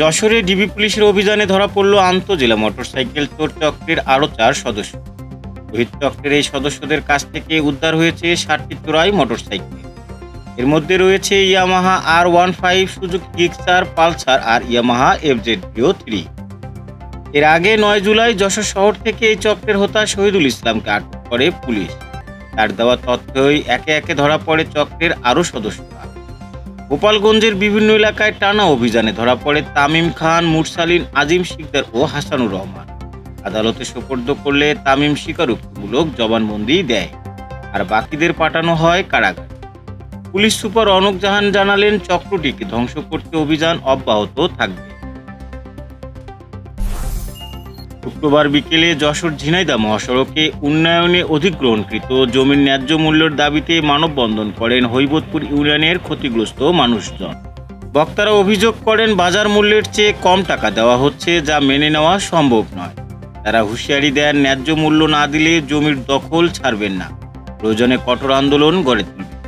যশোরে ডিবি পুলিশের অভিযানে ধরা পড়ল আন্তজেলা মোটরসাইকেল চোর চক্রের আরও চার সদস্য। রোহিত চক্রের এই সদস্যদের কাছ থেকে উদ্ধার হয়েছে ষাটটি চোরাই মোটরসাইকেল। এর মধ্যে রয়েছে ইয়ামাহা আর ওয়ান ফাইভ সুযোগ কিক্সার, পালসার আর ইয়ামাহা এফ জেড প্রিও থ্রি। এর আগে নয় জুলাই যশোর শহর থেকে এই চক্রের হোতা শহীদুল ইসলামকে আটক করে পুলিশ। তার দেওয়া তথ্যই একে একে ধরা পড়ে চক্রের আরও সদস্যরা। গোপালগঞ্জের বিভিন্ন এলাকায় টানা অভিযানে ধরা পড়ে তামিম খান, মুরসালিন, আজিম শিকদার ও হাসানুর রহমান। আদালতে সোপর্দ করলে তামিম স্বীকারোক্তিমূলক জবানবন্দি দেয় আর বাকিদের পাঠানো হয় কারাগার। পুলিশ সুপার অনক জাহান জানালেন, চক্রটিকে ধ্বংস করতে অভিযান অব্যাহত থাকবে। শুক্রবার বিকেলে যশোর ঝিনাইদা মহাসড়কে উন্নয়নে অধিগ্রহণকৃত জমির ন্যায্য মূল্যের দাবিতে মানববন্ধন করেন হৈবতপুর ইউনিয়নের ক্ষতিগ্রস্ত মানুষজন। বক্তারা অভিযোগ করেন, বাজার মূল্যের চেয়ে কম টাকা দেওয়া হচ্ছে, যা মেনে নেওয়া সম্ভব নয়। তারা হুঁশিয়ারি দেন, ন্যায্য মূল্য না দিলে জমির দখল ছাড়বেন না। প্রয়োজনে কঠোর আন্দোলন গড়ে তুলবেন।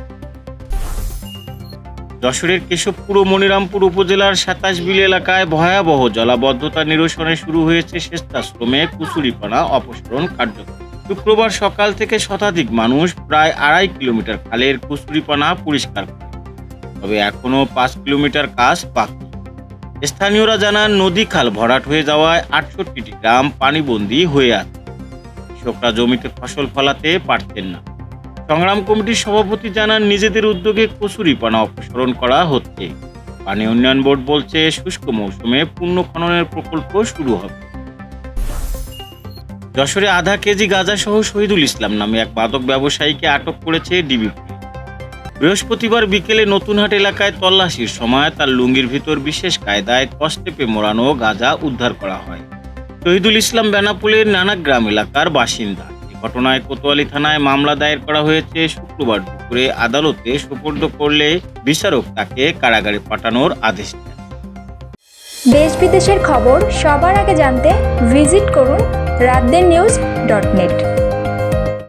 যশোরের কেশবপুর ও মনিরামপুর উপজেলার সাতাশ বিল এলাকায় ভয়াবহ জলাবদ্ধতা নিরসনে শুরু হয়েছে স্বেচ্ছাশ্রমে কুচুরিপানা অপসারণ কার্যক্রম। শুক্রবার সকাল থেকে শতাধিক মানুষ প্রায় আড়াই কিলোমিটার খালের কুচুরিপানা পরিষ্কার করে। তবে এখনও পাঁচ কিলোমিটার কাজ বাকি। স্থানীয়রা জানান, নদী খাল ভরাট হয়ে যাওয়ায় আটষট্টিটি গ্রাম পানিবন্দী হয়ে আছে। কৃষকরা জমিতে ফসল ফলাতে পারতেন না। সংগ্রাম কমিটির সভাপতি জানান, নিজেদের উদ্যোগে কচুরিপানা অপসারণ করা হচ্ছে। পানি উন্নয়ন বোর্ড বলছে, শুষ্ক মৌসুমে পূর্ণ খননের প্রকল্প শুরু হবে। যশোরে আধা কেজি গাঁজা সহ শহীদুল ইসলাম নামে এক মাদক ব্যবসায়ীকে আটক করেছে ডিবি বৃহস্পতিবার বিকেলে নতুনহাট এলাকায় তল্লাশির সময় তার লুঙ্গির ভিতর বিশেষ কায়দায় কষ্টেপে মোড়ানো গাঁজা উদ্ধার করা হয়। শহীদুল ইসলাম বেনাপুলের নানাগ্রাম এলাকার বাসিন্দা। ঘটনায় কোতোয়ালি থানায় মামলা দায়ের করা হয়েছে শুক্রবার দুপুরে আদালতে সুপর্দ করলে বিচারক তাকে কারাগারে পাঠানোর আদেশ দেন। দেশ বিদেশের খবর সবার আগে জানতে ভিজিট করুন রাতদের নিউজ ডট নেট।